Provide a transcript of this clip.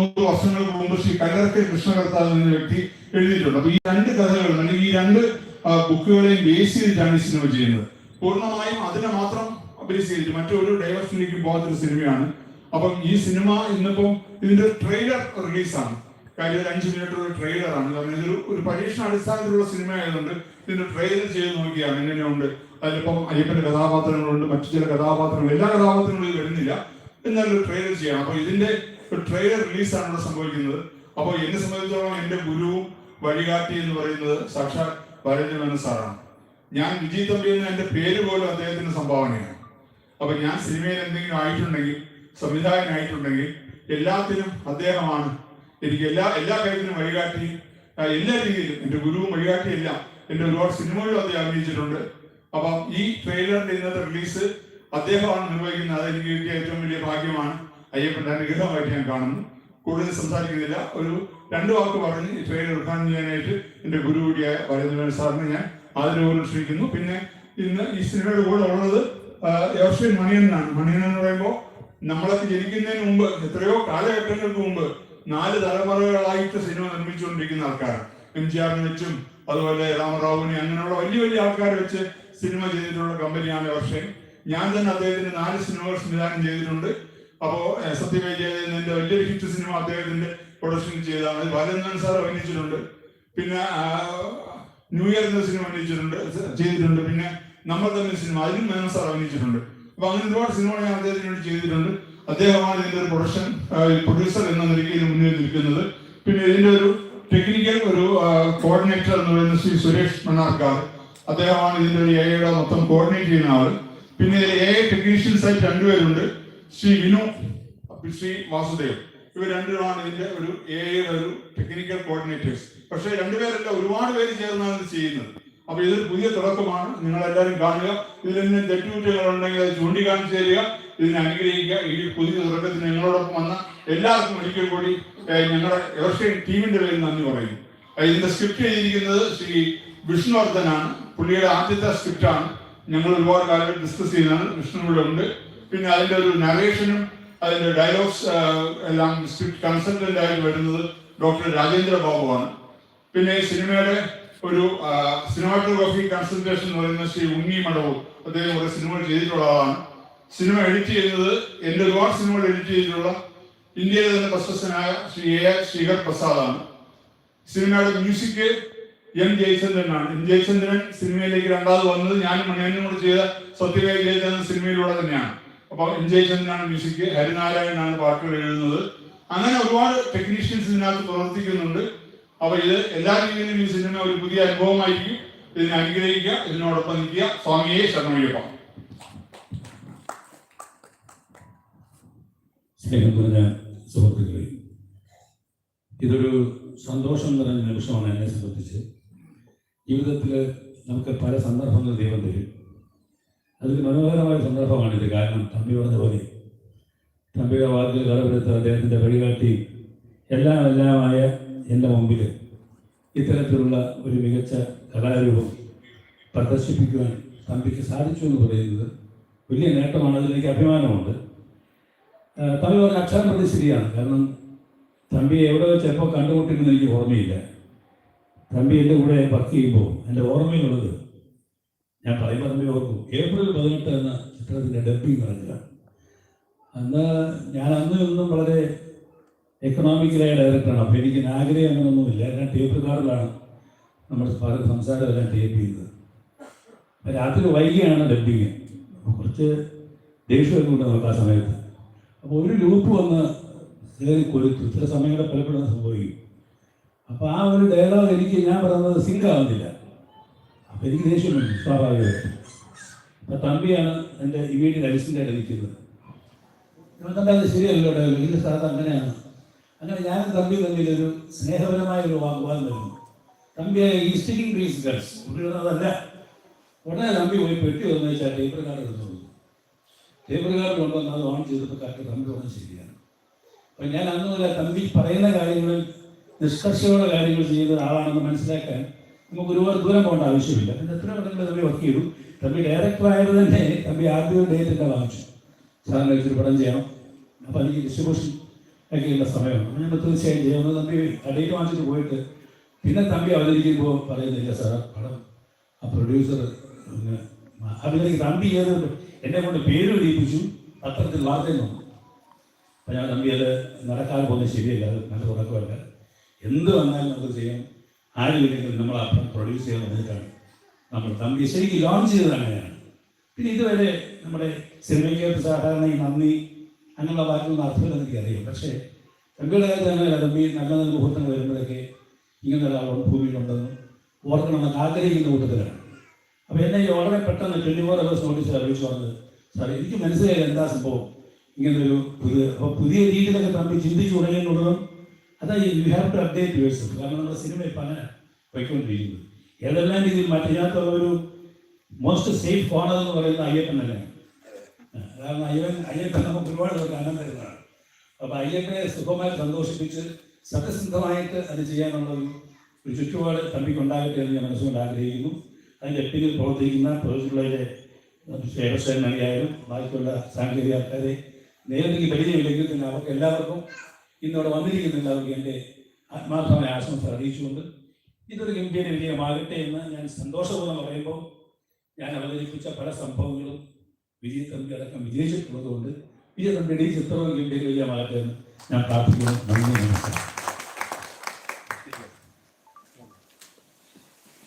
നൂറ് വർഷങ്ങൾക്ക് മുമ്പ് ശ്രീ കല്ലറക്കൽ കൃഷ്ണകർത്താവ് വ്യക്തി എഴുതിയിട്ടുണ്ട്. അപ്പൊ ഈ രണ്ട് കഥകളും അല്ലെങ്കിൽ ഈ രണ്ട് ബുക്കുകളെയും ബേസ് ചെയ്തിട്ടാണ് ഈ സിനിമ ചെയ്യുന്നത്. പൂർണമായും അതിനെ മാത്രം ചെയ്തിട്ട് മറ്റൊരു ഡൈവേഴ്സിലേക്ക് പോകാത്തൊരു സിനിമയാണ് അപ്പം ഈ സിനിമ ഇന്നിപ്പം ഇതിന്റെ ട്രെയിലർ റിലീസാണ് കാര്യം അഞ്ച് മിനിറ്റ് ഒരു ട്രെയിലർ ആണ്. കാരണം ഇതൊരു ഒരു പരീക്ഷണ അടിസ്ഥാനത്തിലുള്ള സിനിമ ആയതുകൊണ്ട് ഇതിന്റെ ട്രെയിലർ ചെയ്ത് നോക്കിയാണ് എങ്ങനെയുണ്ട്? അതിലിപ്പം അയ്യപ്പന്റെ കഥാപാത്രങ്ങളുണ്ട് മറ്റു ചില കഥാപാത്രങ്ങൾ എല്ലാ കഥാപാത്രങ്ങളും വരുന്നില്ല. എന്നാലും ട്രെയിലർ ചെയ്യണം. അപ്പൊ ഇതിന്റെ ഒരു ട്രെയിലർ റിലീസാണ് ഇവിടെ സംഭവിക്കുന്നത്. അപ്പോൾ എന്നെ സംബന്ധിച്ചോളം എന്റെ ഗുരുവും വഴികാട്ടി എന്ന് പറയുന്നത് സാക്ഷാത് ഭരതമേനോൻ സാറാണ്. ഞാൻ വിജയ് തമ്പി എന്ന എന്റെ പേര് പോലും അദ്ദേഹത്തിന്റെ സംഭാവനയാണ്. അപ്പോൾ ഞാൻ സിനിമയിൽ എന്തെങ്കിലും ആയിട്ടുണ്ടെങ്കിൽ സംവിധായകനായിട്ടുണ്ടെങ്കിൽ എല്ലാത്തിനും അദ്ദേഹമാണ്. എനിക്ക് എല്ലാ എല്ലാ കാര്യത്തിനും വഴികാട്ടി എല്ലാ രീതിയിലും എന്റെ ഗുരുവും വഴികാട്ടി എല്ലാം എന്റെ ഒരുപാട് സിനിമകളിലും അദ്ദേഹം അഭിനയിച്ചിട്ടുണ്ട്. അപ്പം ഈ ട്രെയിലറിന്റെ ഇന്നത്തെ റിലീസ് അദ്ദേഹമാണ് നിർവഹിക്കുന്നത്. അത് എനിക്ക് കിട്ടിയ ഏറ്റവും വലിയ ഭാഗ്യമാണ്. അയ്യപ്പന്റെ അനുഗ്രഹമായിട്ട് ഞാൻ കാണുന്നു. കൂടുതൽ സംസാരിക്കുന്നില്ല. ഒരു രണ്ടു വാക്ക് പറഞ്ഞ് ഈ ട്രെയിൻ ഉദ്ഘാടനം ചെയ്യാനായിട്ട് എന്റെ ഗുരു കൂടിയായ വരേന്ദ്രൻ സാറിന് ഞാൻ ആദരവോടും ക്ഷണിക്കുന്നു. പിന്നെ ഇന്ന് ഈ സിനിമയുടെ കൂടെ ഉള്ളത് യോഷൻ മണിയനാണ് മണിയൻ എന്ന് പറയുമ്പോൾ നമ്മളൊക്കെ ജനിക്കുന്നതിന് മുമ്പ് എത്രയോ കാലഘട്ടങ്ങൾക്ക് മുമ്പ് നാല് തലമുറകളായിട്ട് സിനിമ നിർമ്മിച്ചുകൊണ്ടിരിക്കുന്ന ആൾക്കാരാണ്. എം ജി ആറിനെ വെച്ചും അതുപോലെ രാമറാവുവിനെ അങ്ങനെയുള്ള വലിയ വലിയ ആൾക്കാരെ വെച്ച് സിനിമ ചെയ്തിട്ടുള്ള കമ്പനിയാണ് യോഷൻ ഞാൻ തന്നെ അദ്ദേഹത്തിന്റെ നാല് സിനിമകൾ സംവിധാനം ചെയ്തിട്ടുണ്ട്. അപ്പോ സത്യമേ വലിയൊരു ഹിറ്റ് സിനിമ അദ്ദേഹത്തിന്റെ പ്രൊഡക്ഷൻ ചെയ്തതാണ് ബാലചന്ദ്രൻ സാർ അഭിനയിച്ചിട്ടുണ്ട്. പിന്നെ ന്യൂ ഇയർ എന്ന സിനിമ അഭിനയിച്ചിട്ടുണ്ട് ചെയ്തിട്ടുണ്ട്. പിന്നെ നമ്മൾ തന്നെ സിനിമ അതിലും മേനൻ സാർ അഭിനയിച്ചിട്ടുണ്ട്. അപ്പൊ അങ്ങനെ ഒരുപാട് സിനിമകൾ ഞാൻ അദ്ദേഹത്തിന് വേണ്ടി ചെയ്തിട്ടുണ്ട്. അദ്ദേഹമാണ് ഇതിന്റെ ഒരു പ്രൊഡക്ഷൻ പ്രൊഡ്യൂസർ എന്ന നിലയ്ക്ക് മുന്നിൽ നിൽക്കുന്നത്. പിന്നെ ഇതിന്റെ ഒരു ടെക്നിക്കൽ ഒരു കോർഡിനേറ്റർ എന്ന് പറയുന്ന ശ്രീ സുരേഷ് മണ്ണാർക്കാർ അദ്ദേഹമാണ് ഇതിന്റെ ഒരു എയുടെ മൊത്തം കോർഡിനേറ്റ് ചെയ്യുന്ന ആൾ. പിന്നെ എ ടെക്നീഷ്യൻസ് ആയിട്ട് രണ്ടുപേരുണ്ട്. ശ്രീ വിനു ശ്രീ വാസുദേവ്. ഇവർ രണ്ടുപേരാണ് ഇതിന്റെ ഒരു എയുടെ ഒരു ടെക്നിക്കൽ കോർഡിനേറ്റേഴ്സ് പക്ഷേ രണ്ടുപേരല്ല ഒരുപാട് പേര് ചേർന്നാണ് ഇത് ചെയ്യുന്നത്. അപ്പൊ ഇതൊരു പുതിയ തുടക്കമാണ്. നിങ്ങൾ എല്ലാവരും കാണുക. ഇതിൽ നിന്ന് തെറ്റുകുറ്റങ്ങൾ ഉണ്ടെങ്കിൽ അത് ചൂണ്ടിക്കാണിച്ചു തരിക. ഇതിനെ അനുഗ്രഹിക്കുക. ഈ പുതിയ തുടക്കത്തിന് ഞങ്ങളോടൊപ്പം വന്ന എല്ലാവർക്കും ഒരിക്കൽ കൂടി ഞങ്ങളുടെ എവർഷൈൻ ടീമിന്റെ പേരിൽ നന്ദി പറയുന്നു. ഇതിന്റെ സ്ക്രിപ്റ്റ് എഴുതിയിരിക്കുന്നത് ശ്രീ വിഷ്ണുവർദ്ധനാണ്. പുള്ളിയുടെ ആദ്യത്തെ സ്ക്രിപ്റ്റാണ് ഞങ്ങൾ ഒരുപാട് കാര്യങ്ങൾ ഡിസ്കസ് ചെയ്യുന്നതാണ്. വിഷ്ണു ഇവിടെ ഉണ്ട്. പിന്നെ അതിന്റെ ഒരു നറേഷനും അതിന്റെ ഡയലോഗ്സ് എല്ലാം സ്ക്രിപ്റ്റ് കൺസൾട്ടന്റ് ആയി വരുന്നത് ഡോക്ടർ രാജേന്ദ്ര ബാബുവാണ്. പിന്നെ സിനിമയുടെ ഒരു സിനിമാറ്റോഗ്രാഫി കൺസൾട്ടേഷൻ എന്ന് പറയുന്ന ശ്രീ ഉണ്ണി മടവൂർ അദ്ദേഹം കുറെ സിനിമകൾ ചെയ്തിട്ടുള്ള ആളാണ്. സിനിമ എഡിറ്റ് ചെയ്യുന്നത് എന്റെ ഒരുപാട് സിനിമകൾ എഡിറ്റ് ചെയ്തിട്ടുള്ള ഇന്ത്യയിലെ തന്നെ പ്രശസ്തനായ ശ്രീ എ ശ്രീകർ പ്രസാദാണ്. സിനിമയുടെ മ്യൂസിക് എം ജയചന്ദ്രനാണ്. എം ജയചന്ദ്രൻ സിനിമയിലേക്ക് രണ്ടാമത് വന്നത് ഞാനും മണിയനും കൂടെ ചെയ്ത സത്യവേ ജയചന്ദ്രൻ സിനിമയിലൂടെ തന്നെയാണ്. അപ്പൊ എം ജയചന്ദ്രനാണ് മ്യൂസിക് ഹരിനാരായണനാണ് പാട്ടുകൾ എഴുതുന്നത്. അങ്ങനെ ഒരുപാട് ടെക്നീഷ്യൻസ് ഇതിനകത്ത് പ്രവർത്തിക്കുന്നുണ്ട്. അപ്പൊ ഇത് എല്ലാ രീതിയിലും ഈ സിനിമ ഒരു പുതിയ അനുഭവമായിരിക്കും. ഇതിനെ അനുഗ്രഹിക്കുക ഇതിനോടൊപ്പം നിൽക്കുക. സ്വാമിയെ ശരണമയ്യപ്പം. സ്നേഹം പറഞ്ഞ സുഹൃത്തുക്കളെ ഇതൊരു സന്തോഷം നിറഞ്ഞ നിമിഷമാണ് എന്നെ സംബന്ധിച്ച്. ജീവിതത്തിൽ നമുക്ക് പല സന്ദർഭങ്ങൾ ദൈവം തരും. അതിൽ മനോഹരമായ സന്ദർഭമാണിത് കാരണം തമ്പി പറഞ്ഞ പോലെ തമ്പിയുടെ വാക്കിൽ കടപിടുത്ത അദ്ദേഹത്തിന്റെ വഴികാട്ടി എല്ലാം എല്ലാമായ എന്റെ മുമ്പിൽ ഇത്തരത്തിലുള്ള ഒരു മികച്ച കലാരൂപം പ്രദർശിപ്പിക്കുവാൻ തമ്പിക്ക് സാധിച്ചു എന്ന് പറയുന്നത് വലിയ നേട്ടമാണ്. അതിലെനിക്ക് അഭിമാനമുണ്ട്. തമ്പി പറഞ്ഞ അക്ഷരം പ്രതി ശരിയാണ്. കാരണം തമ്പിയെ എവിടെ വെച്ച് എപ്പോൾ എനിക്ക് ഓർമ്മയില്ല. തമ്പി എന്റെ കൂടെ വർക്ക് ചെയ്യുമ്പോൾ എന്റെ ഓർമ്മയിലുള്ളത് ഞാൻ തമ്പി ഓർക്കും. ഏപ്രിൽ പതിനെട്ട് എന്ന ചിത്രത്തിന്റെ ഡബ്ബിങ് നടക്കുക. അന്ന് ഞാൻ അന്ന് ഒന്നും വളരെ എക്കണോമിക്കലായ ഡയറക്ടറാണ് അപ്പോൾ എനിക്ക് ആഗ്രഹം അങ്ങനെയൊന്നുമില്ല ഞാൻ ടേപ്പ് നമ്മുടെ പല സംസാരമെല്ലാം ടേപ്പ് ചെയ്തത്. രാത്രി വൈകിയാണ് ഡബ്ബിങ് കുറച്ച് ദേഷ്യമൊക്കെ ഉണ്ട് നമുക്ക് ആ സമയത്ത്. അപ്പോൾ ഒരു ലൂപ്പ് വന്ന് കയറി കൊരുത്തു ചില സമയങ്ങളിൽ പലപ്പോഴും സംഭവിക്കും. അപ്പോൾ ആ ഒരു ഡയലോഗ് എനിക്ക് ഞാൻ പറയുന്നത് സിങ്ക് ആവുന്നില്ല. എനിക്ക് ദേഷ്യം വന്നു സ്വാഭാവികമായിട്ടും തമ്പിയാണ് എന്റെ ഇമീഡിയറ്റ് അസിസ്റ്റന്റായിട്ട് നിൽക്കുന്നത്. ഇവൻ തന്നെ അത് ശരിയല്ലോ ഇതിന്റെ സ്ഥലത്ത് അങ്ങനെയാണ്. അങ്ങനെ ഞാനും തമ്പി തമ്മിൽ ഒരു സ്നേഹപരമായ ഒരു വാഗ്വാദം വരുന്നു. തമ്പിയായ ഈ ഗ്രീസ് ഗൾസ് അതല്ല. ഉടനെ തമ്പി പോയി പെട്ടി വന്നു വെച്ചാൽ ടേബിൾ കാർഡ് എടുത്തോളൂ ടേബിൾ കാർഡ് കൊണ്ടുവന്ന് അത് ഓൺ ചെയ്തപ്പോൾ കറക്റ്റ് തമ്പി പറഞ്ഞത് ശരിയാണ്. അപ്പം ഞാൻ അന്ന് തമ്പി പറയുന്ന കാര്യങ്ങളിൽ നിഷ്കർഷയോടെ കാര്യങ്ങൾ ചെയ്യുന്ന ഒരാളാണെന്ന് മനസ്സിലാക്കാൻ നമുക്ക് ഒരുപാട് ദൂരം പോകേണ്ട ആവശ്യമില്ല. പിന്നെ എത്ര പടങ്ങൾ തമ്മിൽ വർക്ക് ചെയ്തു. തമ്മിൽ ഡയറക്ടർ ആയത് തന്നെ തമ്മിൽ ആദ്യം ഒരു ഡേറ്റ് ഒക്കെ വാങ്ങിച്ചു സാറിന് വെച്ചൊരു പടം ചെയ്യണം. അപ്പോൾ എനിക്ക് ഡിസ്ട്രിബ്യൂഷൻ ഒക്കെയുള്ള സമയമാണ്. ഞങ്ങൾ തീർച്ചയായും ചെയ്യുന്നത് തമ്പി ഡേറ്റ് വാങ്ങിച്ചിട്ട് പോയിട്ട് പിന്നെ തമ്പി അവതരിക്കുമ്പോൾ പറയുന്നില്ല സാർ പടം ആ പ്രൊഡ്യൂസർ അതിലേക്ക് തമ്പി ചെയ്തുകൊണ്ട് എന്നെ കൊണ്ട് പേര് ഒഴിപ്പിച്ചു പത്രത്തിൽ വാർത്തയും വന്നു. അപ്പം ഞാൻ തമ്പി അത് നടക്കാതെ പോകുന്നത് ശരിയല്ല. അത് നല്ല തുടക്കമല്ല എന്ത് വന്നാലും നമുക്ക് ചെയ്യാം. ആരുമില്ലെങ്കിൽ നമ്മൾ അപ്പം പ്രൊഡ്യൂസ് ചെയ്യാൻ വന്നിട്ടാണ് നമ്മൾ തമ്പി ശരിക്കും ലോഞ്ച് ചെയ്തത് അങ്ങനെയാണ്. പിന്നെ ഇതുവരെ നമ്മുടെ സിനിമയ്ക്കകത്ത് സാധാരണ ഈ നന്ദി അങ്ങനെയുള്ള വാക്കുകളൊന്നും അർത്ഥമില്ല എനിക്കറിയാം. പക്ഷേ തമ്പിയുടെ കാര്യത്തിൽ അങ്ങനെയല്ല. തമ്പി നല്ല നല്ല മുഹൂർത്തങ്ങൾ വരുമ്പോഴൊക്കെ ഇങ്ങനെ ഒരാളോട് ഭൂമിയിലുണ്ടെന്ന് ഓർക്കണമെന്ന് ആഗ്രഹിക്കുന്ന കൂട്ടത്തിലാണ്. അപ്പോൾ എന്നെ വളരെ പെട്ടെന്ന് ട്വന്റി ഫോർ അവേഴ്സ് നോട്ടീസ് അറിയിച്ചു വന്നത് സാറേ എനിക്ക് മനസ്സിലായില്ല എന്താ സംഭവം? ഇങ്ങനൊരു പുതിയ അപ്പോൾ പുതിയ രീതിയിലൊക്കെ തമ്പി ചിന്തിച്ചു തുടങ്ങിയെന്നുള്ളതും അതാ you have to update yours കാരണം നമ്മുടെ സിനിമ ഇപ്പം അങ്ങനെ പോയിക്കൊണ്ടിരിക്കുന്നത്. ഏതെല്ലാം രീതിയിൽ മറ്റിനകത്തുള്ള ഒരു മോസ്റ്റ് സേഫ് കോണർ എന്ന് പറയുന്നത് അയ്യപ്പൻ കാരണം അയ്യപ്പൻ അയ്യപ്പൻ നമുക്ക് ഒരുപാട് പേർക്ക് തരുന്നതാണ്. അപ്പോൾ അയ്യപ്പനെ സുഖമായി സന്തോഷിപ്പിച്ച് സത്യസന്ധമായിട്ട് അത് ചെയ്യാനുള്ള ഒരു ഒരു ചുറ്റുപാട് തമ്പിക്കുണ്ടാകട്ടെ എന്ന് ഞാൻ മനസ്സുകൊണ്ട് ആഗ്രഹിക്കുന്നു. അതിന്റെ പിന്നിൽ പ്രവർത്തിക്കുന്ന പ്രൊഫഷണലിലെ ക്ഷേമസേന മണിയായാലും ബാക്കിയുള്ള സാങ്കേതിക ആൾക്കാരെ നേരിട്ട് പരിചയമില്ലെങ്കിൽ തന്നെ അവർക്ക് എല്ലാവർക്കും ഇന്നിവിടെ വന്നിരിക്കുന്ന എല്ലാവർക്കും എന്റെ ആത്മാർത്ഥമായ ആശംസ അറിയിച്ചുകൊണ്ട് ഇതൊരു ഗംഭീര വിജയമാകട്ടെ എന്ന് ഞാൻ സന്തോഷപൂർവം പറയുമ്പോൾ ഞാൻ അവതരിപ്പിച്ച പല സംഭവങ്ങളും വിജയത്തമ്പി അടക്കം വിജയിച്ചിട്ടുള്ളതുകൊണ്ട് വിജയത്തമ്പിയുടെ ഈ ചിത്രവും ഗംഭീര വിജയമാകട്ടെ എന്ന് ഞാൻ പ്രാർത്ഥിക്കുന്നു. നന്ദി നമസ്കാരം.